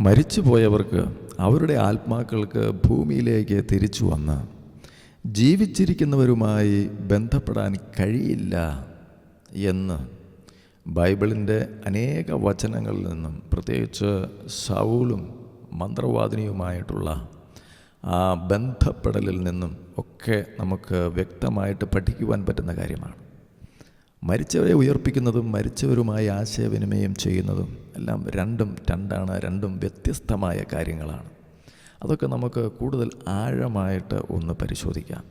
മരിച്ചുപോയവർക്ക് അവരുടെ ആത്മാക്കൾക്ക് ഭൂമിയിലേക്ക് തിരിച്ചു വന്ന് ജീവിച്ചിരിക്കുന്നവരുമായി ബന്ധപ്പെടാൻ കഴിയില്ല എന്ന് ബൈബിളിന്റെ അനേക വചനങ്ങളിൽ നിന്നും പ്രത്യേകിച്ച് സൗളും മന്ത്രവാദിനിയുമായിട്ടുള്ള ആ ബന്ധപ്പെടലിൽ നിന്നും ഒക്കെ നമുക്ക് വ്യക്തമായിട്ട് പഠിക്കുവാൻ പറ്റുന്ന കാര്യമാണ്. മരിച്ചവരെ ഉയർപ്പിക്കുന്നതും മരിച്ചവരുമായി ആശയവിനിമയം ചെയ്യുന്നതും എല്ലാം രണ്ടും രണ്ടാണ് രണ്ടും വ്യത്യസ്തമായ കാര്യങ്ങളാണ്. അതൊക്കെ നമുക്ക് കൂടുതൽ ആഴമായിട്ട് ഒന്ന് പരിശോധിക്കാം.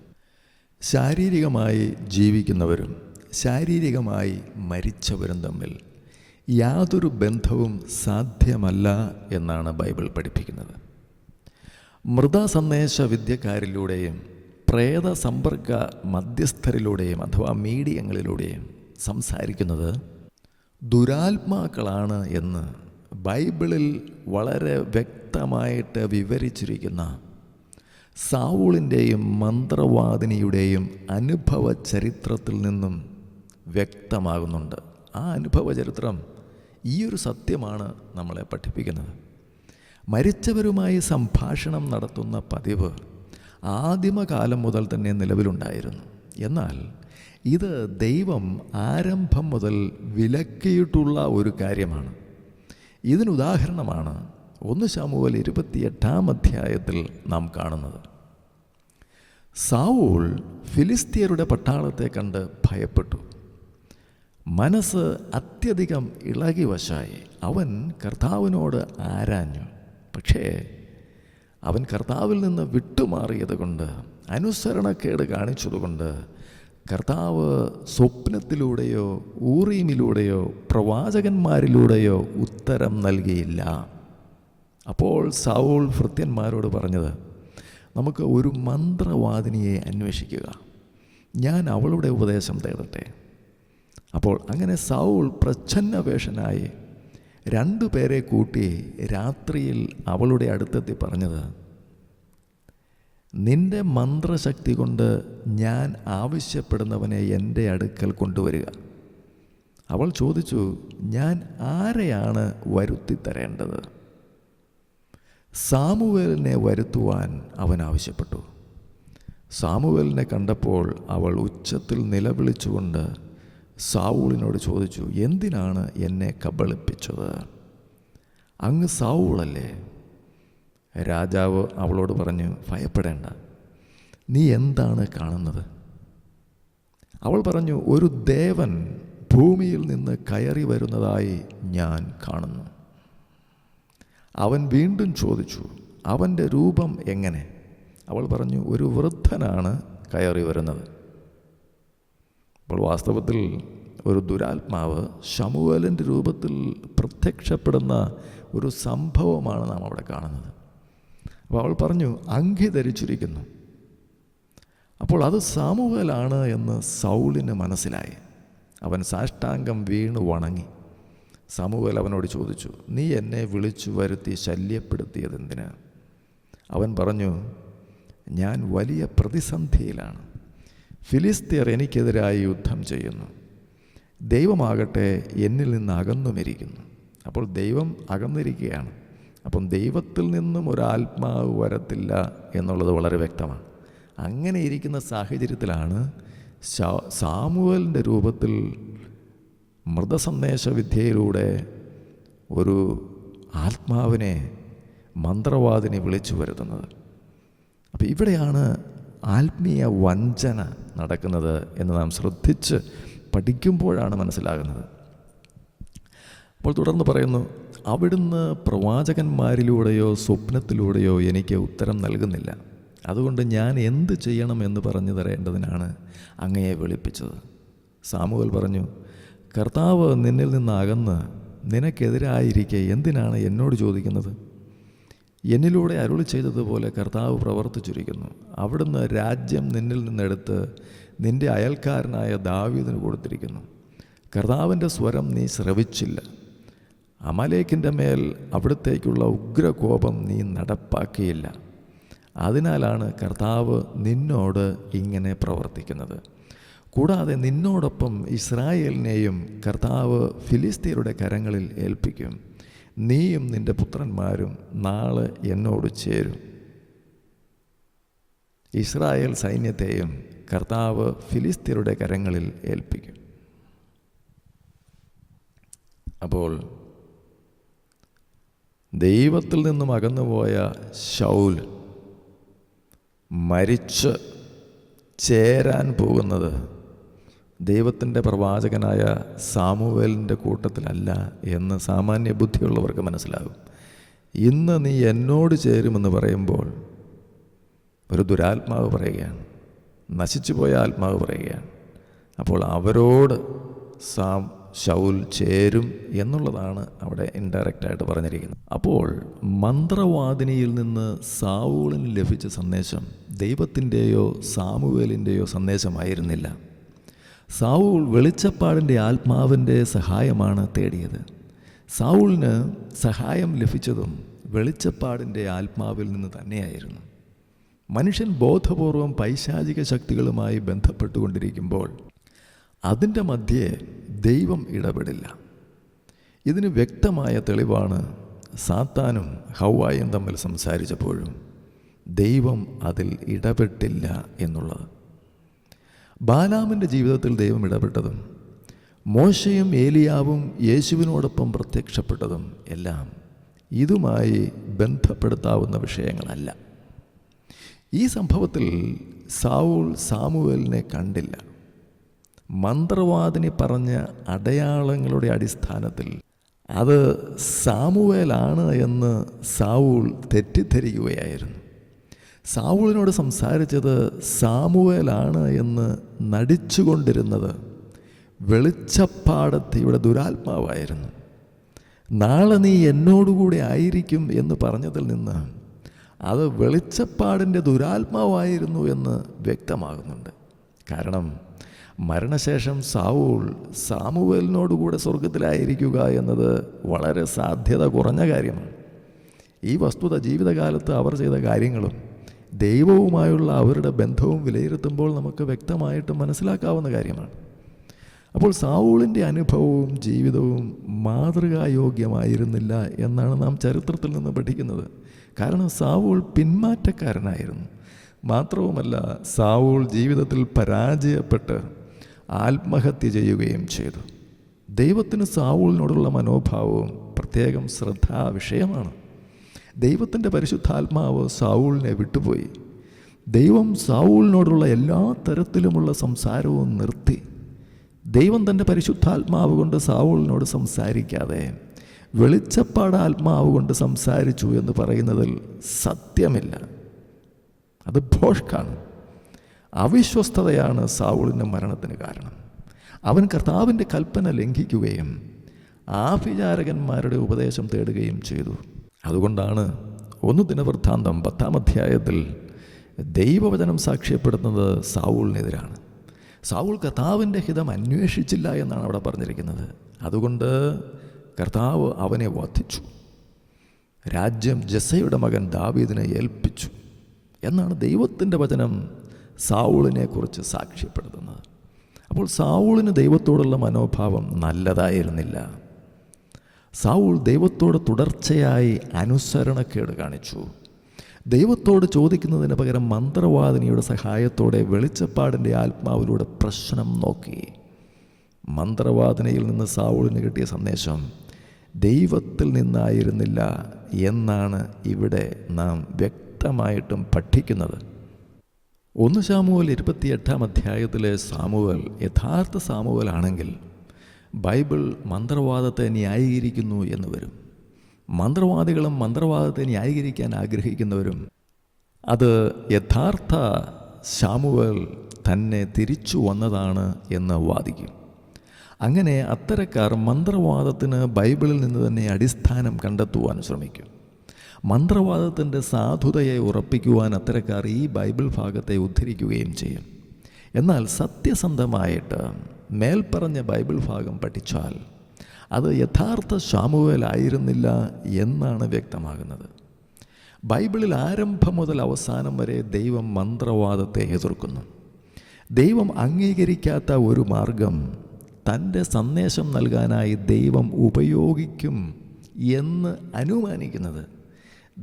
ശാരീരികമായി ജീവിക്കുന്നവരും ശാരീരികമായി മരിച്ചവരും തമ്മിൽ യാതൊരു ബന്ധവും സാധ്യമല്ല എന്നാണ് ബൈബിൾ പഠിപ്പിക്കുന്നത്. മൃതസന്ദേശ വിദ്യക്കാരിലൂടെയും പ്രേത സമ്പർക്ക മധ്യസ്ഥരിലൂടെയും അഥവാ മീഡിയങ്ങളിലൂടെയും സംസാരിക്കുന്നത് ദുരാത്മാക്കളാണ് എന്ന് ബൈബിളിൽ വളരെ വ്യക്തമായിട്ട് വിവരിച്ചിരിക്കുന്ന സാവൂളിന്റെയും മന്ത്രവാദിനിയുടെയും അനുഭവ ചരിത്രത്തിൽ നിന്നും വ്യക്തമാകുന്നുണ്ട്. ആ അനുഭവ ചരിത്രം ഈ ഒരു സത്യമാണ് നമ്മളെ പഠിപ്പിക്കുന്നത്. മരിച്ചവരുമായി സംഭാഷണം നടത്തുന്ന പതിവ് ആദിമകാലം മുതൽ തന്നെ നിലവിലുണ്ടായിരുന്നു. എന്നാൽ ഇത് ദൈവം ആരംഭം മുതൽ വിലക്കിയിട്ടുള്ള ഒരു കാര്യമാണ്. ഇതിനുദാഹരണമാണ് ഒന്ന് ശാമുവൽ ഇരുപത്തിയെട്ടാം അധ്യായത്തിൽ നാം കാണുന്നത്. സാവൂൾ ഫിലിസ്തീയരുടെ പട്ടാളത്തെ കണ്ട് ഭയപ്പെട്ടു. മനസ്സ് അത്യധികം ഇളകി വശായി അവൻ കർത്താവിനോട് ആരാഞ്ഞു. പക്ഷേ അവൻ കർത്താവിൽ നിന്ന് വിട്ടുമാറിയത് കൊണ്ട് അനുസരണക്കേട് കാണിച്ചതുകൊണ്ട് കർത്താവ് സ്വപ്നത്തിലൂടെയോ ഊറീമിലൂടെയോ പ്രവാചകന്മാരിലൂടെയോ ഉത്തരം നൽകിയില്ല. അപ്പോൾ സൗൾ ഭൃത്യന്മാരോട് പറഞ്ഞത് നമുക്ക് ഒരു മന്ത്രവാദിനിയെ അന്വേഷിക്കുക. ഞാൻ അവളുടെ ഉപദേശം തേടട്ടെ. അപ്പോൾ അങ്ങനെ സൗൾ പ്രച്ഛന്നവേഷനായി രണ്ടു പേരെ കൂട്ടി രാത്രിയിൽ അവളുടെ അടുത്തെത്തി പറഞ്ഞത് നിന്റെ മന്ത്രശക്തി കൊണ്ട് ഞാൻ ആവശ്യപ്പെടുന്നവനെ എന്റെ അടുക്കൽ കൊണ്ടുവരിക. അവൾ ചോദിച്ചു ഞാൻ ആരെയാണ് വരുത്തി തരേണ്ടത് സാമുവേലിനെ വരുത്തുവാൻ അവൻ ആവശ്യപ്പെട്ടു. സാമുവേലിനെ കണ്ടപ്പോൾ അവൾ ഉച്ചത്തിൽ നിലവിളിച്ചുകൊണ്ട് സാവൂളിനോട് ചോദിച്ചു എന്തിനാണ് എന്നെ കബളിപ്പിച്ചത്? അങ്ങ് സാവൂളല്ലേ? രാജാവ് അവളോട് പറഞ്ഞു ഭയപ്പെടേണ്ട. നീ എന്താണ് കാണുന്നത്? അവൾ പറഞ്ഞു ഒരു ദേവൻ ഭൂമിയിൽ നിന്ന് കയറി വരുന്നതായി ഞാൻ കാണുന്നു. അവൻ വീണ്ടും ചോദിച്ചു അവന്റെ രൂപം എങ്ങനെ? അവൾ പറഞ്ഞു ഒരു വൃദ്ധനാണ് കയറി വരുന്നത്. അപ്പോൾ വാസ്തവത്തിൽ ഒരു ദുരാത്മാവ് ശമുവലിന്റെ രൂപത്തിൽ പ്രത്യക്ഷപ്പെടുന്ന ഒരു സംഭവമാണ് നാം അവിടെ കാണുന്നത്. അപ്പോൾ അവൾ പറഞ്ഞു അങ്കി ധരിച്ചിരിക്കുന്നു. അപ്പോൾ അത് സാമുവലാണ് എന്ന് സൗളിന് മനസ്സിലായി. അവൻ സാഷ്ടാംഗം വീണു വണങ്ങി. സാമുവൽ അവനോട് ചോദിച്ചു നീ എന്നെ വിളിച്ചു വരുത്തി ശല്യപ്പെടുത്തിയതെന്തിന് അവൻ പറഞ്ഞു ഞാൻ വലിയ പ്രതിസന്ധിയിലാണ്. ഫിലിസ്തീർ എനിക്കെതിരായി യുദ്ധം ചെയ്യുന്നു. ദൈവമാകട്ടെ എന്നിൽ നിന്ന് അകന്നുമിരിക്കുന്നു. അപ്പോൾ ദൈവം അകന്നിരിക്കുകയാണ്. അപ്പം ദൈവത്തിൽ നിന്നും ഒരാത്മാവ് വരത്തില്ല എന്നുള്ളത് വളരെ വ്യക്തമാണ്. അങ്ങനെ ഇരിക്കുന്ന സാഹചര്യത്തിലാണ് സാമുവലിന്റെ രൂപത്തിൽ മൃതസന്ദേശ വിദ്യയിലൂടെ ഒരു ആത്മാവിനെ മന്ത്രവാദിനെ വിളിച്ചു വരുത്തുന്നത്. അപ്പോൾ ഇവിടെയാണ് ആത്മീയ വഞ്ചന നടക്കുന്നത് എന്ന് നാം ശ്രദ്ധിച്ച് പഠിക്കുമ്പോഴാണ് മനസ്സിലാകുന്നത്. അപ്പോൾ തുടർന്ന് പറയുന്നു അവിടുന്ന് പ്രവാചകന്മാരിലൂടെയോ സ്വപ്നത്തിലൂടെയോ എനിക്ക് ഉത്തരം നൽകുന്നില്ല. അതുകൊണ്ട് ഞാൻ എന്ത് ചെയ്യണം എന്ന് പറഞ്ഞു തരേണ്ടതിനാണ് അങ്ങയെ വിളിപ്പിച്ചത്. സാമുവൽ പറഞ്ഞു കർത്താവ് നിന്നിൽ നിന്ന് അകന്ന് നിനക്കെതിരായിരിക്കെ എന്തിനാണ് എന്നോട് ചോദിക്കുന്നത്? എന്നിലൂടെ അരുളി ചെയ്തതുപോലെ കർത്താവ് പ്രവർത്തിച്ചിരിക്കുന്നു. അവിടുന്ന് രാജ്യം നിന്നിൽ നിന്നെടുത്ത് നിന്റെ അയൽക്കാരനായ ദാവീദിന് കൊടുത്തിരിക്കുന്നു. കർത്താവിന്റെ സ്വരം നീ ശ്രവിച്ചില്ല. അമലേക്കിന്റെ മേൽ അവിടത്തേക്കുള്ള ഉഗ്രകോപം നീ നടപ്പാക്കിയില്ല. അതിനാലാണ് കർത്താവ് നിന്നോട് ഇങ്ങനെ പ്രവർത്തിക്കുന്നത്. കൂടാതെ നിന്നോടൊപ്പം ഇസ്രായേലിനെയും കർത്താവ് ഫിലിസ്തീനയുടെ കരങ്ങളിൽ ഏൽപ്പിക്കും. നീയും നിന്റെ പുത്രന്മാരും നാളെ എന്നോട് ചേരും. ഇസ്രായേൽ സൈന്യത്തെയും കർത്താവ് ഫിലിസ്തീനയുടെ കരങ്ങളിൽ ഏൽപ്പിക്കും. അപ്പോൾ ദൈവത്തിൽ നിന്നും അകന്നുപോയ ശൗൽ മരിച്ച് ചേരാൻ പോകുന്നത് ദൈവത്തിന്റെ പ്രവാചകനായ സാമുവേലിന്റെ കൂട്ടത്തിലല്ല എന്ന് സാമാന്യ ബുദ്ധിയുള്ളവർക്ക് മനസ്സിലാകും. ഇന്ന് നീ എന്നോട് ചേരുമെന്ന് പറയുമ്പോൾ ഒരു ദുരാത്മാവ് പറയുകയാണ്. നശിച്ചുപോയ ആത്മാവ് പറയുകയാണ്. അപ്പോൾ അവരോട് സാം ശൗൽ ചേരും എന്നുള്ളതാണ് അവിടെ ഇൻഡയറക്റ്റായിട്ട് പറഞ്ഞിരിക്കുന്നത്. അപ്പോൾ മന്ത്രവാദിനിയിൽ നിന്ന് സാവൂളിന് ലഭിച്ച സന്ദേശം ദൈവത്തിന്റെയോ സാമുവേലിന്റെയോ സന്ദേശമായിരുന്നില്ല. സാവൂൾ വെളിച്ചപ്പാടിന്റെ ആത്മാവിന്റെ സഹായമാണ് തേടിയത്. സാവൂളിന് സഹായം ലഭിച്ചതും വെളിച്ചപ്പാടിന്റെ ആത്മാവിൽ നിന്ന് തന്നെയായിരുന്നു. മനുഷ്യൻ ബോധപൂർവം പൈശാചിക ശക്തികളുമായി ബന്ധപ്പെട്ടുകൊണ്ടിരിക്കുമ്പോൾ അതിന്റെ മധ്യേ ദൈവം ഇടപെടില്ല. ഇതിന് വ്യക്തമായ തെളിവാണ് സാത്താനും ഹൗവായും തമ്മിൽ സംസാരിച്ചപ്പോഴും ദൈവം അതിൽ ഇടപെട്ടില്ല എന്നുള്ളത്. ബാലാമിന്റെ ജീവിതത്തിൽ ദൈവം ഇടപെട്ടതും മോശയും ഏലിയാവും യേശുവിനോടൊപ്പം പ്രത്യക്ഷപ്പെട്ടതും എല്ലാം ഇതുമായി ബന്ധപ്പെടുത്താവുന്ന വിഷയങ്ങളല്ല. ഈ സംഭവത്തിൽ സാവൂൾ സാമുവേലിനെ കണ്ടില്ല. മന്ത്രവാദിനി പറഞ്ഞ അടയാളങ്ങളുടെ അടിസ്ഥാനത്തിൽ അത് സാമുവേലാണ് എന്ന് സാവൂൾ തെറ്റിദ്ധരിക്കുകയായിരുന്നു. സാവൂളിനോട് സംസാരിച്ചത് സാമുവേലാണ് എന്ന് നടിച്ചുകൊണ്ടിരുന്നത് വെളിച്ചപ്പാടത്തിയുടെ ദുരാത്മാവായിരുന്നു. നാളെ നീ എന്നോടുകൂടെ ആയിരിക്കും എന്ന് പറഞ്ഞതിൽ നിന്ന് അത് വെളിച്ചപ്പാടിന്റെ ദുരാത്മാവായിരുന്നു എന്ന് വ്യക്തമാകുന്നുണ്ട്. കാരണം മരണശേഷം സാവൂൾ സാമുവേലിനോടുകൂടെ സ്വർഗത്തിലായിരിക്കുക എന്നത് വളരെ സാധ്യത കുറഞ്ഞ കാര്യമാണ്. ഈ വസ്തുത ജീവിതകാലത്ത് അവർ ചെയ്ത കാര്യങ്ങളും ദൈവവുമായുള്ള അവരുടെ ബന്ധവും വിലയിരുത്തുമ്പോൾ നമുക്ക് വ്യക്തമായിട്ട് മനസ്സിലാക്കാവുന്ന കാര്യമാണ്. അപ്പോൾ സാവൂളിന്റെ അനുഭവവും ജീവിതവും മാതൃകായോഗ്യമായിരുന്നില്ല എന്നാണ് നാം ചരിത്രത്തിൽ നിന്ന് പഠിക്കുന്നത്. കാരണം സാവൂൾ പിന്മാറ്റക്കാരനായിരുന്നു. മാത്രവുമല്ല സാവൂൾ ജീവിതത്തിൽ പരാജയപ്പെട്ട് ആത്മഹത്യ ചെയ്യുകയും ചെയ്തു. ദൈവത്തിന് സാവൂളിനോടുള്ള മനോഭാവവും പ്രത്യേകം ശ്രദ്ധാ വിഷയമാണ് ദൈവത്തിന്റെ പരിശുദ്ധാത്മാവ് സാവൂളിനെ വിട്ടുപോയി. ദൈവം സാവൂളിനോടുള്ള എല്ലാ തരത്തിലുമുള്ള സംസാരവും നിർത്തി. ദൈവം തന്റെ പരിശുദ്ധാത്മാവ് കൊണ്ട് സാവൂളിനോട് സംസാരിക്കാതെ വെളിച്ചപ്പാട് ആത്മാവ് കൊണ്ട് സംസാരിച്ചു എന്ന് പറയുന്നതിൽ സത്യമില്ല. അത് ഭോഷ്കാണ്. അവിശ്വസ്തതയാണ് സാവൂളിന്റെ മരണത്തിന് കാരണം. അവൻ കർത്താവിന്റെ കൽപ്പന ലംഘിക്കുകയും ആഭിചാരകന്മാരുടെ ഉപദേശം തേടുകയും ചെയ്തു. അതുകൊണ്ടാണ് ഒന്ന് ദിനവൃത്താന്തം പത്താം അധ്യായത്തിൽ ദൈവവചനം സാക്ഷ്യപ്പെടുന്നത് സാവൂളിനെതിരാണ്. സാവൂൾ കർത്താവിന്റെ ഹിതം അന്വേഷിച്ചില്ല എന്നാണ് അവിടെ പറഞ്ഞിരിക്കുന്നത്. അതുകൊണ്ട് കർത്താവ് അവനെ വധിച്ചു. രാജ്യം ജസയുടെ മകൻ ദാവീദിനെ ഏൽപ്പിച്ചു. എന്നാണ് ദൈവത്തിന്റെ വചനം സാവൂളിനെ കുറിച്ച് സാക്ഷ്യപ്പെടുത്തുന്നത്. അപ്പോൾ സാവൂളിന് ദൈവത്തോടുള്ള മനോഭാവം നല്ലതായിരുന്നില്ല. സാവൂൾ ദൈവത്തോട് തുടർച്ചയായി അനുസരണക്കേട് കാണിച്ചു. ദൈവത്തോട് ചോദിക്കുന്നതിന് പകരം മന്ത്രവാദിനിയുടെ സഹായത്തോടെ വെളിച്ചപ്പാടിന്റെ ആത്മാവിലൂടെ പ്രശ്നം നോക്കി. മന്ത്രവാദനയിൽ നിന്ന് സാവൂളിന് കിട്ടിയ സന്ദേശം ദൈവത്തിൽ നിന്നായിരുന്നില്ല എന്നാണ് ഇവിടെ നാം വ്യക്തമായിട്ടും പഠിക്കുന്നത്. ഒന്ന് സാമുവൽ ഇരുപത്തിയെട്ടാം അധ്യായത്തിലെ സാമുവൽ യഥാർത്ഥ സാമുവലാണെങ്കിൽ ബൈബിൾ മന്ത്രവാദത്തെ ന്യായീകരിക്കുന്നു എന്ന് വരും. മന്ത്രവാദികളും മന്ത്രവാദത്തെ ന്യായീകരിക്കാൻ ആഗ്രഹിക്കുന്നവരും അത് യഥാർത്ഥ ശാമുവൽ തന്നെ തിരിച്ചു വന്നതാണ് എന്ന് വാദിക്കും. അങ്ങനെ അത്തരക്കാർ മന്ത്രവാദത്തിന് ബൈബിളിൽ നിന്ന് തന്നെ അടിസ്ഥാനം കണ്ടെത്തുവാൻ ശ്രമിക്കും. മന്ത്രവാദത്തിന്റെ സാധുതയെ ഉറപ്പിക്കുവാൻ അത്തരക്കാർ ഈ ബൈബിൾ ഭാഗത്തെ ഉദ്ധരിക്കുകയും ചെയ്യും. എന്നാൽ സത്യസന്ധമായിട്ട് മേൽപ്പറഞ്ഞ ബൈബിൾ ഭാഗം പഠിച്ചാൽ അത് യഥാർത്ഥ ശാമുവേലായിരുന്നില്ല എന്നാണ് വ്യക്തമാകുന്നത്. ബൈബിളിൽ ആരംഭം മുതൽ അവസാനം വരെ ദൈവം മന്ത്രവാദത്തെ എതിർക്കുന്നു. ദൈവം അംഗീകരിക്കാത്ത ഒരു മാർഗം തന്റെ സന്ദേശം നൽകാനായി ദൈവം ഉപയോഗിക്കും എന്ന് അനുമാനിക്കുന്നത്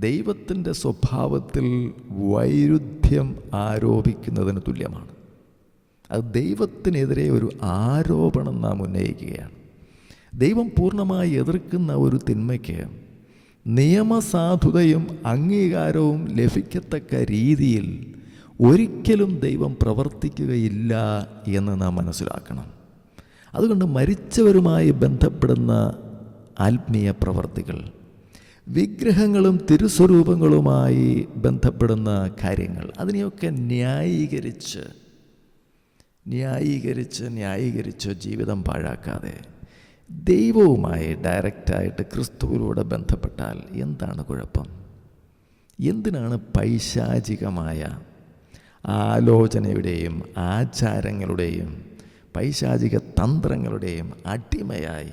ദൈവത്തിന്റെ സ്വഭാവത്തിൽ വൈരുദ്ധ്യം ആരോപിക്കുന്നതിന് തുല്യമാണ്. അത് ദൈവത്തിനെതിരെ ഒരു ആരോപണം നാം ഉന്നയിക്കുകയാണ്. ദൈവം പൂർണമായി എതിർക്കുന്ന ഒരു തിന്മയ്ക്ക് നിയമസാധുതയും അംഗീകാരവും ലഭിക്കത്തക്ക രീതിയിൽ ഒരിക്കലും ദൈവം പ്രവർത്തിക്കുകയില്ല എന്ന് നാം മനസ്സിലാക്കണം. അതുകൊണ്ട് മരിച്ചവരുമായി ബന്ധപ്പെടുന്ന ആത്മീയ പ്രവർത്തികൾ വിഗ്രഹങ്ങളും തിരുസ്വരൂപങ്ങളുമായി ബന്ധപ്പെടുന്ന കാര്യങ്ങൾ. അതിനെയൊക്കെ ന്യായീകരിച്ച് ന്യായീകരിച്ച് ന്യായീകരിച്ച് ജീവിതം പാഴാക്കാതെ ദൈവവുമായി ഡയറക്റ്റായിട്ട് ക്രിസ്തുവിലൂടെ ബന്ധപ്പെട്ടാൽ എന്താണ് കുഴപ്പം? എന്തിനാണ് പൈശാചികമായ ആലോചനയുടെയും ആചാരങ്ങളുടെയും പൈശാചിക തന്ത്രങ്ങളുടെയും അടിമയായി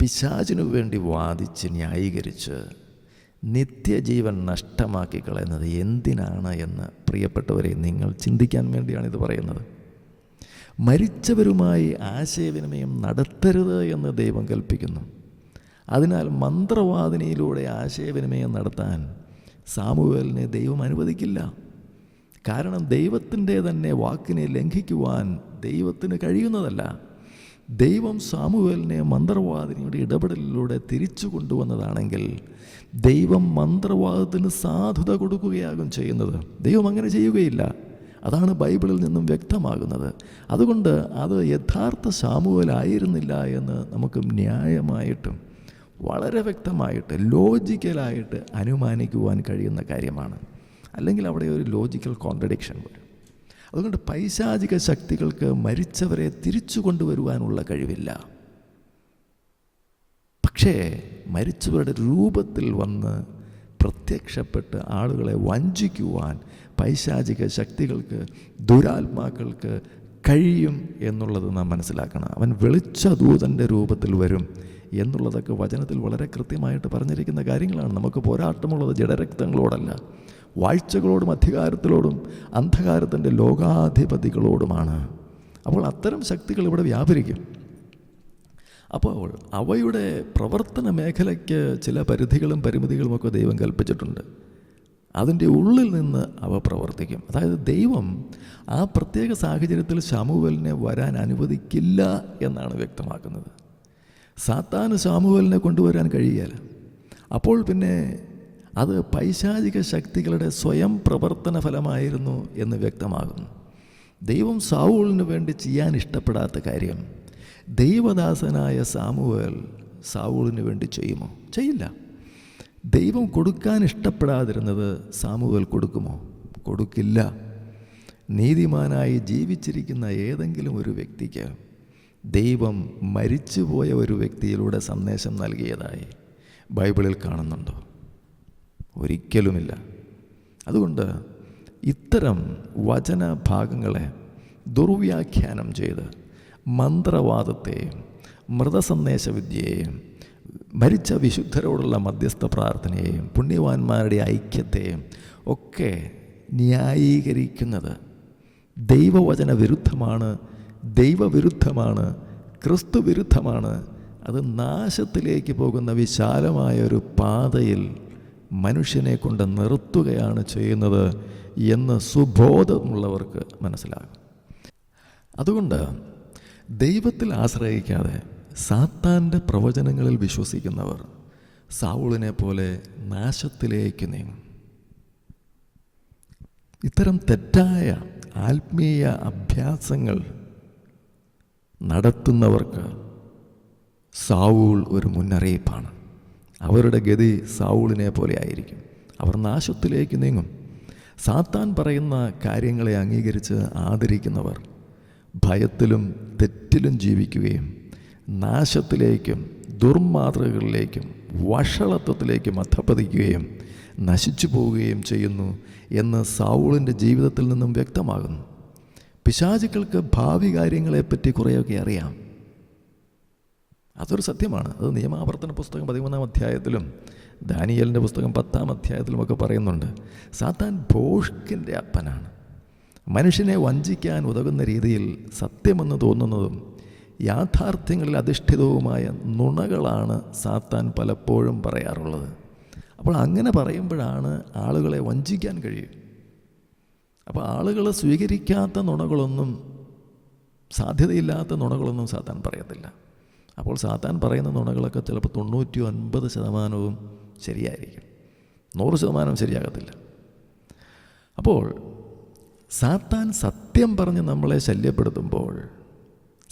പിശാചിനു വേണ്ടി വാദിച്ച് ന്യായീകരിച്ച് നിത്യജീവൻ നഷ്ടമാക്കി കളയുന്നത് എന്തിനാണ് എന്ന് പ്രിയപ്പെട്ടവരെ നിങ്ങൾ ചിന്തിക്കാൻ വേണ്ടിയാണ് ഇത് പറയുന്നത്. മരിച്ചവരുമായി ആശയവിനിമയം നടത്തരുത് എന്ന് ദൈവം കൽപ്പിക്കുന്നു. അതിനാൽ മന്ത്രവാദിനിയിലൂടെ ആശയവിനിമയം നടത്താൻ സാമുവേലിനെ ദൈവം അനുവദിക്കില്ല. കാരണം ദൈവത്തിന്റെ തന്നെ വാക്കിനെ ലംഘിക്കുവാൻ ദൈവത്തിന് കഴിയുന്നതല്ല. ദൈവം സാമുവേലിനെ മന്ത്രവാദിനിയുടെ ഇടപെടലിലൂടെ തിരിച്ചു കൊണ്ടുവന്നതാണെങ്കിൽ ദൈവം മന്ത്രവാദത്തിന് സാധുത കൊടുക്കുകയാകും ചെയ്യുന്നത്. ദൈവം അങ്ങനെ ചെയ്യുകയില്ല. അതാണ് ബൈബിളിൽ നിന്നും വ്യക്തമാകുന്നത്. അതുകൊണ്ട് അത് യഥാർത്ഥ സാമുവലായിരുന്നില്ല എന്ന് നമുക്ക് ന്യായമായിട്ടും വളരെ വ്യക്തമായിട്ട് ലോജിക്കലായിട്ട് അനുമാനിക്കുവാൻ കഴിയുന്ന കാര്യമാണ്. അല്ലെങ്കിൽ അവിടെ ഒരു ലോജിക്കൽ കോൺട്രഡിക്ഷൻ വരും. അതുകൊണ്ട് പൈശാചിക ശക്തികൾക്ക് മരിച്ചവരെ തിരിച്ചു കൊണ്ടുവരുവാനുള്ള കഴിവില്ല. പക്ഷേ മരിച്ചവരുടെ രൂപത്തിൽ വന്ന് പ്രത്യക്ഷപ്പെട്ട് ആളുകളെ വഞ്ചിക്കുവാൻ പൈശാചിക ശക്തികൾക്ക് ദുരാത്മാക്കൾക്ക് കഴിയും എന്നുള്ളത് നാം മനസ്സിലാക്കണം. അവൻ വെളിച്ച ദൂതന്റെ രൂപത്തിൽ വരും എന്നുള്ളതൊക്കെ വചനത്തിൽ വളരെ കൃത്യമായിട്ട് പറഞ്ഞിരിക്കുന്ന കാര്യങ്ങളാണ്. നമുക്ക് പോരാട്ടമുള്ളത് ജഡരക്തങ്ങളോടല്ല. വാഴ്ചകളോടും അധികാരത്തിലോടും അന്ധകാരത്തിന്റെ ലോകാധിപതികളോടുമാണ്. അപ്പോൾ അത്തരം ശക്തികൾ ഇവിടെ വ്യാപരിക്കും. അപ്പോൾ അവയുടെ പ്രവർത്തന മേഖലയ്ക്ക് ചില പരിധികളും പരിമിതികളുമൊക്കെ ദൈവം കൽപ്പിച്ചിട്ടുണ്ട്. അതിന്റെ ഉള്ളിൽ നിന്ന് അവ പ്രവർത്തിക്കും. അതായത് ദൈവം ആ പ്രത്യേക സാഹചര്യത്തിൽ ശാമുവലിനെ വരാൻ അനുവദിക്കില്ല എന്നാണ് വ്യക്തമാക്കുന്നത്. സാത്താന് ശാമുവലിനെ കൊണ്ടുവരാൻ കഴിയുകയില്ല. അപ്പോൾ പിന്നെ അത് പൈശാചിക ശക്തികളുടെ സ്വയം പ്രവർത്തന ഫലമായിരുന്നു എന്ന് വ്യക്തമാകുന്നു. ദൈവം സാവൂളിന് വേണ്ടി ചെയ്യാൻ ഇഷ്ടപ്പെടാത്ത കാര്യം ദൈവദാസനായ സാമുവേൽ സാവൂളിന് വേണ്ടി ചെയ്യുമോ? ചെയ്യില്ല. ദൈവം കൊടുക്കാൻ ഇഷ്ടപ്പെടാതിരുന്നത് സാമുവേൽ കൊടുക്കുമോ? കൊടുക്കില്ല. നീതിമാനായി ജീവിച്ചിരിക്കുന്ന ഏതെങ്കിലും ഒരു വ്യക്തിക്ക് ദൈവം മരിച്ചുപോയ ഒരു വ്യക്തിയിലൂടെ സന്ദേശം നൽകിയതായി ബൈബിളിൽ കാണുന്നുണ്ടോ? ഒരിക്കലുമില്ല. അതുകൊണ്ട് ഇത്തരം വചന ഭാഗങ്ങളെ ദുർവ്യാഖ്യാനം ചെയ്ത് മന്ത്രവാദത്തെയും മൃതസന്ദേശവിദ്യയെയും മരിച്ച വിശുദ്ധരോടുള്ള മധ്യസ്ഥ പ്രാർത്ഥനയെയും പുണ്യവാന്മാരുടെ ഐക്യത്തെയും ഒക്കെ ന്യായീകരിക്കുന്നത് ദൈവവചന വിരുദ്ധമാണ് ദൈവവിരുദ്ധമാണ് ക്രിസ്തുവിരുദ്ധമാണ്. അത് നാശത്തിലേക്ക് പോകുന്ന വിശാലമായ ഒരു പാതയിൽ മനുഷ്യനെ കൊണ്ട് നിർത്തുകയാണ് ചെയ്യുന്നത് എന്ന് സുബോധമുള്ളവർക്ക് മനസ്സിലാകും. അതുകൊണ്ട് ദൈവത്തിൽ ആശ്രയിക്കാതെ സാത്താന്റെ പ്രവചനങ്ങളിൽ വിശ്വസിക്കുന്നവർ സാവുളിനെ പോലെ നാശത്തിലേക്ക് നീങ്ങും. ഇത്തരം തെറ്റായ ആത്മീയ അഭ്യാസങ്ങൾ നടത്തുന്നവർക്ക് സാവൂൾ ഒരു മുന്നറിയിപ്പാണ്. അവരുടെ ഗതി സൗളിനെ പോലെ ആയിരിക്കും. അവർ നാശത്തിലേക്ക് നീങ്ങും. സാത്താൻ പറയുന്ന കാര്യങ്ങളെ അംഗീകരിച്ച് ആദരിക്കുന്നവർ ഭയത്തിലും തെറ്റിലും ജീവിക്കുകയും നാശത്തിലേക്കും ദുർമാതൃകളിലേക്കും വഷളത്വത്തിലേക്കും അധപ്പതിക്കുകയും നശിച്ചു പോവുകയും ചെയ്യുന്നു എന്ന് സൗളിന്റെ ജീവിതത്തിൽ നിന്നും വ്യക്തമാകുന്നു. പിശാചുക്കൾക്ക് ഭാവി കാര്യങ്ങളെപ്പറ്റി കുറേയൊക്കെ അറിയാം. അതൊരു സത്യമാണ്. അത് നിയമാവർത്തന പുസ്തകം പതിമൂന്നാം അധ്യായത്തിലും ദാനിയലിന്റെ പുസ്തകം പത്താം അധ്യായത്തിലുമൊക്കെ പറയുന്നുണ്ട്. സാത്താൻ ഭോഷ്കിന്റെ അപ്പനാണ്. മനുഷ്യനെ വഞ്ചിക്കാൻ ഉതകുന്ന രീതിയിൽ സത്യമെന്ന് തോന്നുന്നതും യാഥാർത്ഥ്യങ്ങളിൽ അധിഷ്ഠിതവുമായ നുണകളാണ് സാത്താൻ പലപ്പോഴും പറയാറുള്ളത്. അപ്പോൾ അങ്ങനെ പറയുമ്പോഴാണ് ആളുകളെ വഞ്ചിക്കാൻ കഴിയും അപ്പോൾ ആളുകൾ സ്വീകരിക്കാത്ത നുണകളൊന്നും സാധ്യതയില്ലാത്ത നുണകളൊന്നും സാത്താൻ പറയത്തില്ല. അപ്പോൾ സാത്താൻ പറയുന്ന നുണകളൊക്കെ ചിലപ്പോൾ തൊണ്ണൂറ്റി ഒൻപത് ശതമാനവും ശരിയായിരിക്കും. നൂറ് ശതമാനം ശരിയാകത്തില്ല. അപ്പോൾ സാത്താൻ സത്യം പറഞ്ഞ് നമ്മളെ ശല്യപ്പെടുത്തുമ്പോൾ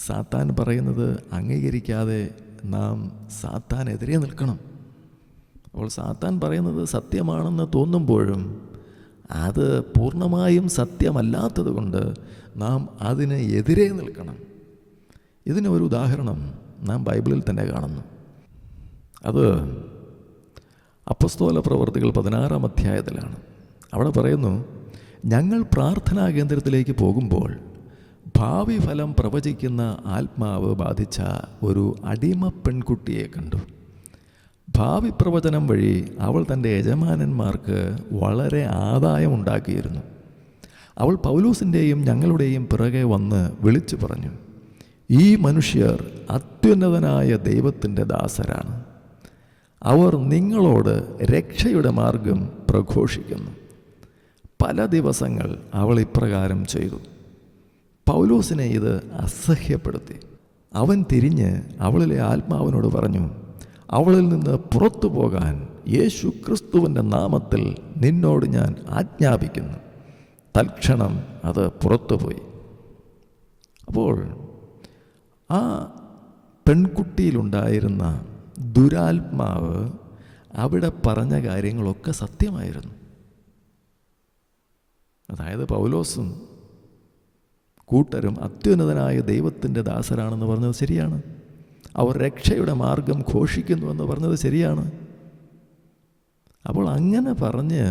സാത്താൻ പറയുന്നത് അംഗീകരിക്കാതെ നാം സാത്താനെതിരെ നിൽക്കണം. അപ്പോൾ സാത്താൻ പറയുന്നത് സത്യമാണെന്ന് തോന്നുമ്പോഴും അത് പൂർണമായും സത്യമല്ലാത്തത് കൊണ്ട് നാം അതിന് എതിരെ നിൽക്കണം. ഇതിനൊരു ഉദാഹരണം. നാം ബൈബിളിൽ തന്നെ കാണുന്നു. അത് അപ്പസ്തോല പ്രവർത്തികൾ പതിനാറാം അധ്യായത്തിലാണ്. അവിടെ പറയുന്നു ഞങ്ങൾ പ്രാർത്ഥനാ കേന്ദ്രത്തിലേക്ക് പോകുമ്പോൾ ഭാവി ഫലം പ്രവചിക്കുന്ന ആത്മാവ് ബാധിച്ച ഒരു അടിമ പെൺകുട്ടിയെ കണ്ടു. ഭാവി പ്രവചനം വഴി അവൾ തന്റെ യജമാനന്മാർക്ക് വളരെ ആദായമുണ്ടാക്കിയിരുന്നു അവൾ പൗലൂസിന്റെയും ഞങ്ങളുടെയും പിറകെ വന്ന് വിളിച്ചു പറഞ്ഞു ഈ മനുഷ്യർ അത്യുന്നതനായ ദൈവത്തിന്റെ ദാസരാണ്. അവർ നിങ്ങളോട് രക്ഷയുടെ മാർഗം പ്രഘോഷിക്കുന്നു. പല ദിവസങ്ങൾ അവൾ ഇപ്രകാരം ചെയ്തു. പൗലോസിനെ ഇത് അസഹ്യപ്പെടുത്തി. അവൻ തിരിഞ്ഞ് അവളിലെ ആത്മാവിനോട് പറഞ്ഞു അവളിൽ നിന്ന് പുറത്തു പോകാൻ യേശു ക്രിസ്തുവിന്റെ നാമത്തിൽ നിന്നോട് ഞാൻ ആജ്ഞാപിക്കുന്നു. തൽക്ഷണം അത് പുറത്തുപോയി. അപ്പോൾ ആ പെൺകുട്ടിയിലുണ്ടായിരുന്ന ദുരാത്മാവ് അവിടെ പറഞ്ഞ കാര്യങ്ങളൊക്കെ സത്യമായിരുന്നു. അതായത് പൗലോസും കൂട്ടരും അത്യുന്നതനായ ദൈവത്തിന്റെ ദാസരാണെന്ന് പറഞ്ഞത് ശരിയാണ്. അവർ രക്ഷയുടെ മാർഗം ഘോഷിക്കുന്നു എന്ന് പറഞ്ഞത് ശരിയാണ്. അപ്പോൾ അങ്ങനെ പറഞ്ഞ്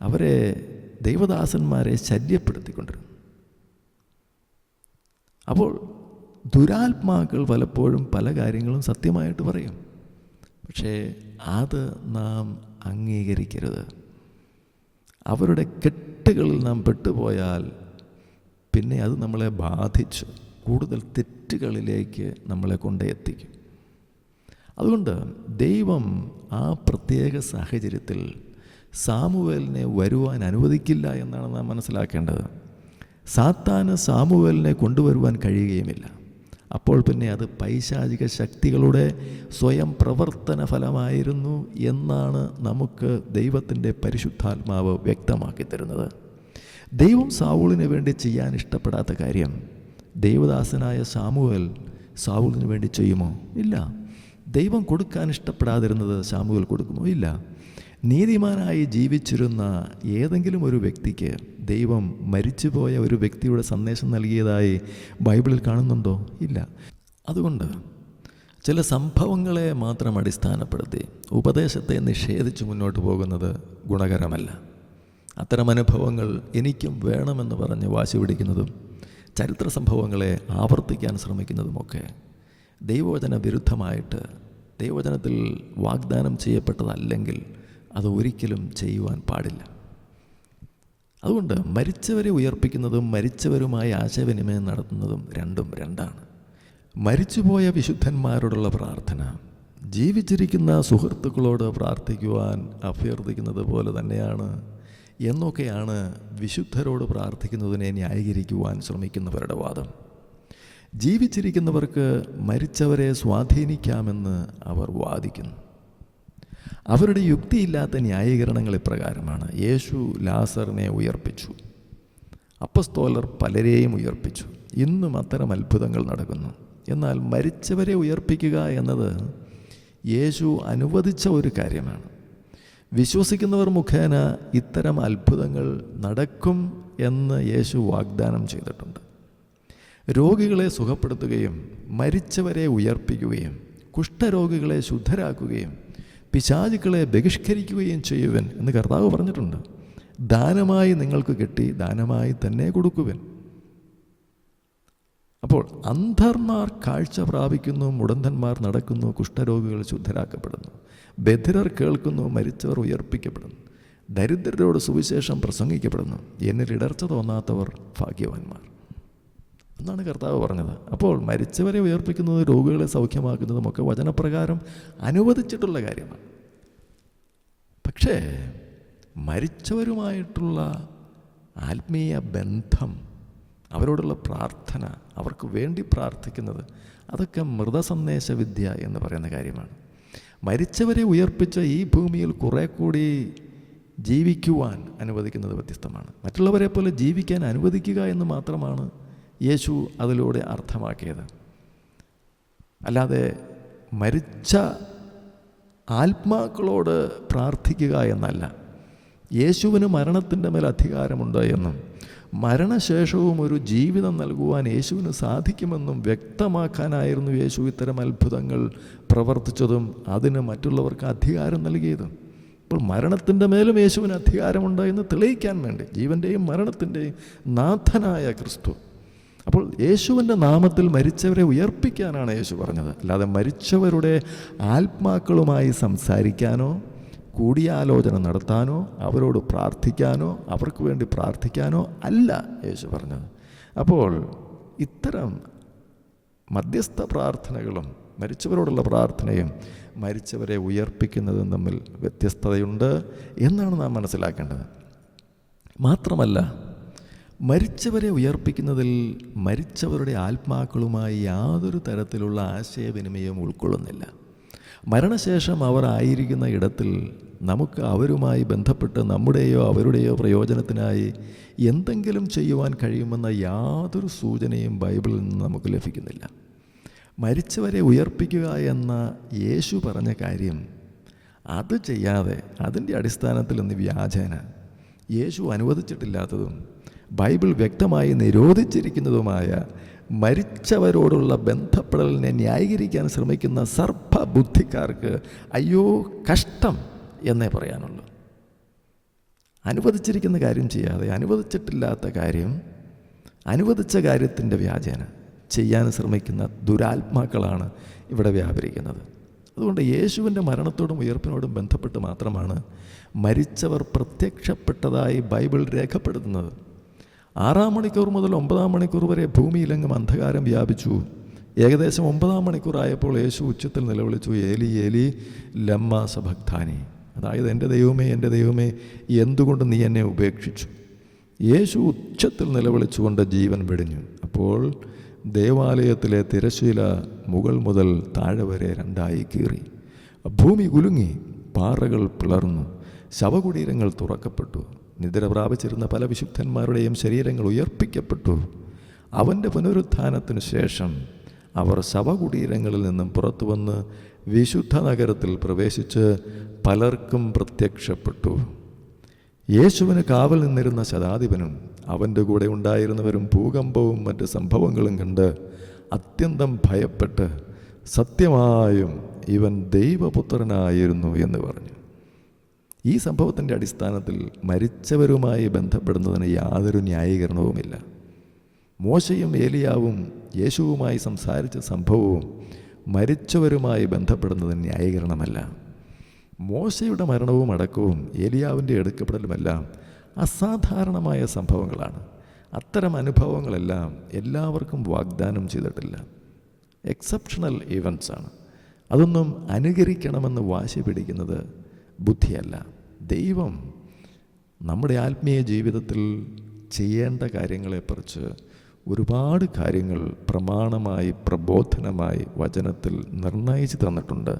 അവരെ ദൈവദാസന്മാരെ ശല്യപ്പെടുത്തിക്കൊണ്ടിരുന്നു. അപ്പോൾ ദുരാത്മാക്കൾ പലപ്പോഴും പല കാര്യങ്ങളും സത്യമായിട്ട് പറയും. പക്ഷേ അത് നാം അംഗീകരിക്കരുത്. അവരുടെ കെട്ടുകളിൽ നാം പെട്ടുപോയാൽ പിന്നെ അത് നമ്മളെ ബാധിച്ച് കൂടുതൽ തെറ്റുകളിലേക്ക് നമ്മളെ കൊണ്ടെത്തിക്കും. അതുകൊണ്ട് ദൈവം ആ പ്രത്യേക സാഹചര്യത്തിൽ സാമുവേലിനെ വരുവാൻ അനുവദിക്കില്ല എന്നാണ് നാം മനസ്സിലാക്കേണ്ടത്. സാത്താന് സാമുവേലിനെ കൊണ്ടുവരുവാൻ കഴിയുകയുമില്ല. അപ്പോൾ പിന്നെ അത് പൈശാചിക ശക്തികളുടെ സ്വയം പ്രവർത്തന ഫലമായിരുന്നു എന്നാണ് നമുക്ക് ദൈവത്തിന്റെ പരിശുദ്ധാത്മാവ് വ്യക്തമാക്കി തരുന്നത്. ദൈവം സാവൂളിന് വേണ്ടി ചെയ്യാൻ ഇഷ്ടപ്പെടാത്ത കാര്യം ദൈവദാസനായ സാമുവൽ സാവൂളിന് വേണ്ടി ചെയ്യുമോ? ഇല്ല. ദൈവം കൊടുക്കാൻ ഇഷ്ടപ്പെടാതിരുന്നത് സാമുവൽ കൊടുക്കുമോ? ഇല്ല. നീതിമാനായി ജീവിച്ചിരുന്ന ഏതെങ്കിലും ഒരു വ്യക്തിക്ക് ദൈവം മരിച്ചുപോയ ഒരു വ്യക്തിയുടെ സന്ദേശം നൽകിയതായി ബൈബിളിൽ കാണുന്നുണ്ടോ? ഇല്ല. അതുകൊണ്ട് ചില സംഭവങ്ങളെ മാത്രം അടിസ്ഥാനപ്പെടുത്തി ഉപദേശത്തെ നിഷേധിച്ച് മുന്നോട്ട് പോകുന്നത് ഗുണകരമല്ല. അത്തരം അനുഭവങ്ങൾ എനിക്കും വേണമെന്ന് പറഞ്ഞ് വാശി പിടിക്കുന്നതും ചരിത്ര സംഭവങ്ങളെ ആവർത്തിക്കാൻ ശ്രമിക്കുന്നതുമൊക്കെ ദൈവവചന വിരുദ്ധമായിട്ട് ദൈവവചനത്തിൽ വാഗ്ദാനം ചെയ്യപ്പെട്ടതല്ലെങ്കിൽ അത് ഒരിക്കലും ചെയ്യുവാൻ പാടില്ല. അതുകൊണ്ട് മരിച്ചവരെ ഉയർപ്പിക്കുന്നതും മരിച്ചവരുമായി ആശയവിനിമയം നടത്തുന്നതും രണ്ടും രണ്ടാണ്. മരിച്ചുപോയ വിശുദ്ധന്മാരോടുള്ള പ്രാർത്ഥന ജീവിച്ചിരിക്കുന്ന സുഹൃത്തുക്കളോട് പ്രാർത്ഥിക്കുവാൻ അഭ്യർത്ഥിക്കുന്നത് പോലെ തന്നെയാണ് എന്നൊക്കെയാണ് വിശുദ്ധരോട് പ്രാർത്ഥിക്കുന്നതിനെ ന്യായീകരിക്കുവാൻ ശ്രമിക്കുന്നവരുടെ വാദം. ജീവിച്ചിരിക്കുന്നവർക്ക് മരിച്ചവരെ സ്വാധീനിക്കാമെന്ന് അവർ വാദിക്കുന്നു. അവരുടെ യുക്തിയില്ലാത്ത ന്യായീകരണങ്ങൾ ഇപ്രകാരമാണ്. യേശു ലാസറിനെ ഉയർപ്പിച്ചു. അപ്പസ്തോലർ പലരെയും ഉയർപ്പിച്ചു. ഇന്നും അത്തരം അത്ഭുതങ്ങൾ നടക്കുന്നു. എന്നാൽ മരിച്ചവരെ ഉയർപ്പിക്കുക എന്നത് യേശു അനുവദിച്ച ഒരു കാര്യമാണ്. വിശ്വസിക്കുന്നവർ മുഖേന ഇത്തരം അത്ഭുതങ്ങൾ നടക്കും എന്ന് യേശു വാഗ്ദാനം ചെയ്തിട്ടുണ്ട്. രോഗികളെ സുഖപ്പെടുത്തുകയും മരിച്ചവരെ ഉയർപ്പിക്കുകയും കുഷ്ഠരോഗികളെ ശുദ്ധരാക്കുകയും പിശാചുക്കളെ ബഹിഷ്കരിക്കുകയും ചെയ്യുവൻ എന്ന് കർത്താവ് പറഞ്ഞിട്ടുണ്ട്. ദാനമായി നിങ്ങൾക്ക് കിട്ടി ദാനമായി തന്നെ കൊടുക്കുവൻ. അപ്പോൾ അന്ധർമാർ കാഴ്ച പ്രാപിക്കുന്നു മുടന്തന്മാർ നടക്കുന്നു കുഷ്ഠരോഗികൾ ശുദ്ധരാക്കപ്പെടുന്നു. ബധിരർ കേൾക്കുന്നു മരിച്ചവർ ഉയർപ്പിക്കപ്പെടുന്നു. ദരിദ്രരോട് സുവിശേഷം പ്രസംഗിക്കപ്പെടുന്നു. എന്നിൽ ഇടർച്ച തോന്നാത്തവർ ഭാഗ്യവാന്മാർ. എന്നാണ് കർത്താവ് പറഞ്ഞത്. അപ്പോൾ മരിച്ചവരെ ഉയർപ്പിക്കുന്നത് രോഗികളെ സൗഖ്യമാക്കുന്നതുമൊക്കെ വചനപ്രകാരം അനുവദിച്ചിട്ടുള്ള കാര്യമാണ്. പക്ഷേ മരിച്ചവരുമായിട്ടുള്ള ആത്മീയ ബന്ധം അവരോടുള്ള പ്രാർത്ഥന അവർക്ക് വേണ്ടി പ്രാർത്ഥിക്കുന്നത് അതൊക്കെ മൃതസന്ദേശവിദ്യ എന്ന് പറയുന്ന കാര്യമാണ്. മരിച്ചവരെ ഉയർപ്പിച്ച ഈ ഭൂമിയിൽ കുറേ കൂടി ജീവിക്കുവാൻ അനുവദിക്കുന്നത് വ്യത്യസ്തമാണ്. മറ്റുള്ളവരെ പോലെ ജീവിക്കാൻ അനുവദിക്കുക എന്ന് മാത്രമാണ് യേശു അതിലൂടെ അർത്ഥമാക്കിയത്. അല്ലാതെ മരിച്ച ആത്മാക്കളോട് പ്രാർത്ഥിക്കുക എന്നല്ല. യേശുവിന് മരണത്തിന്റെ മേൽ അധികാരമുണ്ട് എന്നും മരണശേഷവും ഒരു ജീവിതം നൽകുവാൻ യേശുവിന് സാധിക്കുമെന്നും വ്യക്തമാക്കാനായിരുന്നു യേശു ഇത്തരം അത്ഭുതങ്ങൾ പ്രവർത്തിച്ചതും അതിന് മറ്റുള്ളവർക്ക് അധികാരം നൽകിയതും. അപ്പോൾ മരണത്തിന്റെ മേലും യേശുവിന് അധികാരമുണ്ട് എന്ന് തെളിയിക്കാൻ വേണ്ടി ജീവന്റെയും മരണത്തിന്റെയും നാഥനായ ക്രിസ്തു അപ്പോൾ യേശുവിന്റെ നാമത്തിൽ മരിച്ചവരെ ഉയർപ്പിക്കാനാണ് യേശു പറഞ്ഞത്. അല്ലാതെ മരിച്ചവരുടെ ആത്മാക്കളുമായി സംസാരിക്കാനോ കൂടിയാലോചന നടത്താനോ അവരോട് പ്രാർത്ഥിക്കാനോ അവർക്ക് വേണ്ടി പ്രാർത്ഥിക്കാനോ അല്ല യേശു പറഞ്ഞത്. അപ്പോൾ ഇത്തരം മധ്യസ്ഥ പ്രാർത്ഥനകളും മരിച്ചവരോടുള്ള പ്രാർത്ഥനയും മരിച്ചവരെ ഉയർപ്പിക്കുന്നതും തമ്മിൽ വ്യത്യസ്തതയുണ്ട് എന്നാണ് നാം മനസ്സിലാക്കേണ്ടത്. മാത്രമല്ല മരിച്ചവരെ ഉയർപ്പിക്കുന്നതിൽ മരിച്ചവരുടെ ആത്മാക്കളുമായി യാതൊരു തരത്തിലുള്ള ആശയവിനിമയം ഉൾക്കൊള്ളുന്നില്ല. മരണശേഷം അവർ ആയിരിക്കുന്ന ഇടത്തിൽ നമുക്ക് അവരുമായി ബന്ധപ്പെട്ട് നമ്മുടെയോ അവരുടെയോ പ്രയോജനത്തിനായി എന്തെങ്കിലും ചെയ്യുവാൻ കഴിയുമെന്ന യാതൊരു സൂചനയും ബൈബിളിൽ നിന്ന് നമുക്ക് ലഭിക്കുന്നില്ല. മരിച്ചവരെ ഉയർപ്പിക്കുക എന്ന യേശു പറഞ്ഞ കാര്യം അത് ചെയ്യാതെ അതിന്റെ അടിസ്ഥാനത്തിൽ ഇന്ന് വ്യാജേന. യേശു അനുവദിച്ചിട്ടില്ലാത്തതും ബൈബിൾ വ്യക്തമായി നിരോധിച്ചിരിക്കുന്നതുമായ മരിച്ചവരോടുള്ള ബന്ധപ്പെടലിനെ ന്യായീകരിക്കാൻ ശ്രമിക്കുന്ന സർപ്പബുദ്ധിക്കാർക്ക് അയ്യോ കഷ്ടം എന്നേ പറയാനുള്ളൂ. അനുവദിച്ചിരിക്കുന്ന കാര്യം ചെയ്യാതെ അനുവദിച്ചിട്ടില്ലാത്ത കാര്യം അനുവദിച്ച കാര്യത്തിന്റെ വ്യാജേന ചെയ്യാൻ ശ്രമിക്കുന്ന ദുരാത്മാക്കളാണ് ഇവിടെ വ്യാപരിക്കുന്നത്. അതുകൊണ്ട് യേശുവിന്റെ മരണത്തോടും ഉയർപ്പിനോടും ബന്ധപ്പെട്ട് മാത്രമാണ് മരിച്ചവർ പ്രത്യക്ഷപ്പെട്ടതായി ബൈബിൾ രേഖപ്പെടുത്തുന്നത്. ആറാം മണിക്കൂർ മുതൽ ഒമ്പതാം മണിക്കൂർ വരെ ഭൂമിയിലെങ്ങും അന്ധകാരം വ്യാപിച്ചു. ഏകദേശം ഒമ്പതാം മണിക്കൂറായപ്പോൾ യേശു ഉച്ചത്തിൽ നിലവിളിച്ചു ഏലി ഏലി ലമ്മ സഭക്താനി. അതായത് എന്റെ ദൈവമേ എന്റെ ദൈവമേ എന്തുകൊണ്ട് നീ എന്നെ ഉപേക്ഷിച്ചു? യേശു ഉച്ചത്തിൽ നിലവിളിച്ചുകൊണ്ട് ജീവൻ വെടിഞ്ഞു. അപ്പോൾ ദേവാലയത്തിലെ തിരശീല മുകൾ മുതൽ താഴെ വരെ രണ്ടായി കീറി. ഭൂമി കുലുങ്ങി പാറകൾ പിളർന്നു ശവകുടീരങ്ങൾ തുറക്കപ്പെട്ടു. നിദ്ര പ്രാപിച്ചിരുന്ന പല വിശുദ്ധന്മാരുടെയും ശരീരങ്ങൾ ഉയർപ്പിക്കപ്പെട്ടു. അവന്റെ പുനരുത്ഥാനത്തിനു ശേഷം അവർ ശവകുടീരങ്ങളിൽ നിന്നും പുറത്തു വന്ന് വിശുദ്ധ നഗരത്തിൽ പ്രവേശിച്ച് പലർക്കും പ്രത്യക്ഷപ്പെട്ടു. യേശുവിന് കാവൽ നിന്നിരുന്ന ശതാധിപനും അവന്റെ കൂടെ ഉണ്ടായിരുന്നവരും ഭൂകമ്പവും മറ്റ് സംഭവങ്ങളും കണ്ട് അത്യന്തം ഭയപ്പെട്ട് സത്യമായും ഇവൻ ദൈവപുത്രനായിരുന്നു എന്ന് പറഞ്ഞു. ഈ സംഭവത്തിന്റെ അടിസ്ഥാനത്തിൽ മരിച്ചവരുമായി ബന്ധപ്പെടുന്നതിന് യാതൊരു ന്യായീകരണവുമില്ല. മോശയും ഏലിയാവും യേശുവുമായി സംസാരിച്ച സംഭവവും മരിച്ചവരുമായി ബന്ധപ്പെടുന്നതിന് ന്യായീകരണമല്ല. മോശയുടെ മരണവും അടക്കവും ഏലിയാവിന്റെ എടുക്കപ്പെടലുമെല്ലാം അസാധാരണമായ സംഭവങ്ങളാണ്. അത്തരം അനുഭവങ്ങളെല്ലാം എല്ലാവർക്കും വാഗ്ദാനം ചെയ്തിട്ടില്ല. എക്സെപ്ഷണൽ ഇവൻസാണ് അതൊന്നും അനുകരിക്കണമെന്ന് വാശി പിടിക്കുന്നത് ബുദ്ധിയല്ല. ദൈവം നമ്മുടെ ആത്മീയ ജീവിതത്തിൽ ചെയ്യേണ്ട കാര്യങ്ങളെക്കുറിച്ച് ഒരുപാട് കാര്യങ്ങൾ പ്രമാണമായി പ്രബോധനമായി വചനത്തിൽ നിർണയിച്ചു തന്നിട്ടുണ്ട്.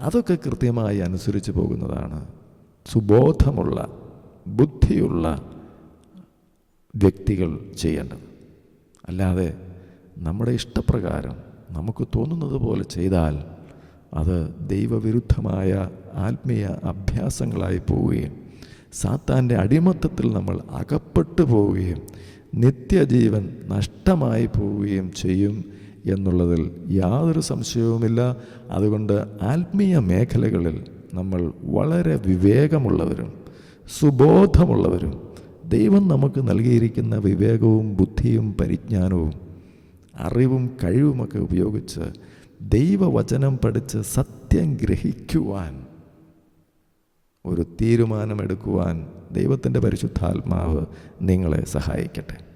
അതൊക്കെ കൃത്യമായി അനുസരിച്ച് പോകുന്നതാണ്. സുബോധമുള്ള ബുദ്ധിയുള്ള വ്യക്തികൾ ചെയ്യേണ്ടത്. അല്ലാതെ നമ്മുടെ ഇഷ്ടപ്രകാരം നമുക്ക് തോന്നുന്നത് പോലെ ചെയ്താൽ അത് ദൈവവിരുദ്ധമായ ആത്മീയ അഭ്യാസങ്ങളായി പോവുകയും സാത്താന്റെ അടിമത്തത്തിൽ നമ്മൾ അകപ്പെട്ടു പോവുകയും നിത്യജീവൻ നഷ്ടമായി പോവുകയും ചെയ്യും എന്നുള്ളതിൽ യാതൊരു സംശയവുമില്ല. അതുകൊണ്ട് ആത്മീയ മേഖലകളിൽ നമ്മൾ വളരെ വിവേകമുള്ളവരും സുബോധമുള്ളവരും ദൈവം നമുക്ക് നൽകിയിരിക്കുന്ന വിവേകവും ബുദ്ധിയും പരിജ്ഞാനവും അറിവും കഴിവുമൊക്കെ ഉപയോഗിച്ച് ദൈവവചനം പഠിച്ച് സത്യം ഗ്രഹിക്കുവാൻ ഒരു തീരുമാനമെടുക്കുവാൻ ദൈവത്തിന്റെ പരിശുദ്ധാത്മാവ് നിങ്ങളെ സഹായിക്കട്ടെ.